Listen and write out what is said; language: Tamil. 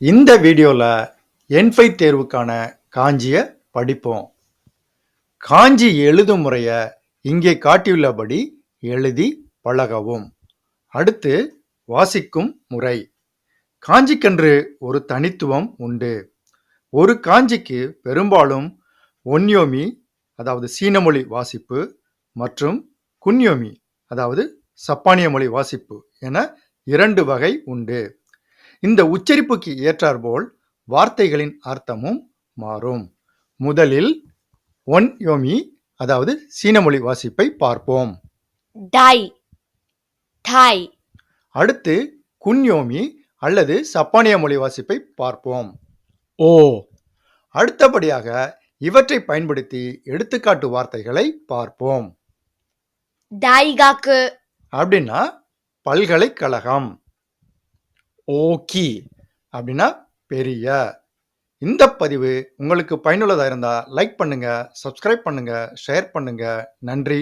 இந்த வீடியோவில் என்ஃபை தேர்வுக்கான காஞ்சியை படிப்போம். காஞ்சி எழுதும் முறையை இங்கே காட்டியுள்ளபடி எழுதி பழகவும். அடுத்து வாசிக்கும் முறை. காஞ்சிக்கென்று ஒரு தனித்துவம் உண்டு. ஒரு காஞ்சிக்கு பெரும்பாலும் ஒன்யோமி அதாவது சீன மொழி வாசிப்பு மற்றும் குன்யோமி அதாவது சப்பானிய மொழி வாசிப்பு என இரண்டு வகை உண்டு. இந்த உச்சரிப்புக்கு ஏற்றாற்போல் வார்த்தைகளின் அர்த்தமும் மாறும். முதலில் ஒன் யோமி அதாவது சீன மொழி வாசிப்பை பார்ப்போம். டை டை அடுத்து குன்யோமி அல்லது சப்பானிய மொழி வாசிப்பை பார்ப்போம். ஓ. அடுத்தபடியாக இவற்றை பயன்படுத்தி எடுத்துக்காட்டு வார்த்தைகளை பார்ப்போம். டைகாக்கு அப்படின்னா பல்கலைக்கழகம். ஓகி அப்படின்னா பெரிய. இந்த பதிவு உங்களுக்கு பயனுள்ளதாக இருந்தால் லைக் பண்ணுங்கள் சப்ஸ்கிரைப் பண்ணுங்கள் ஷேர் பண்ணுங்கள் நன்றி.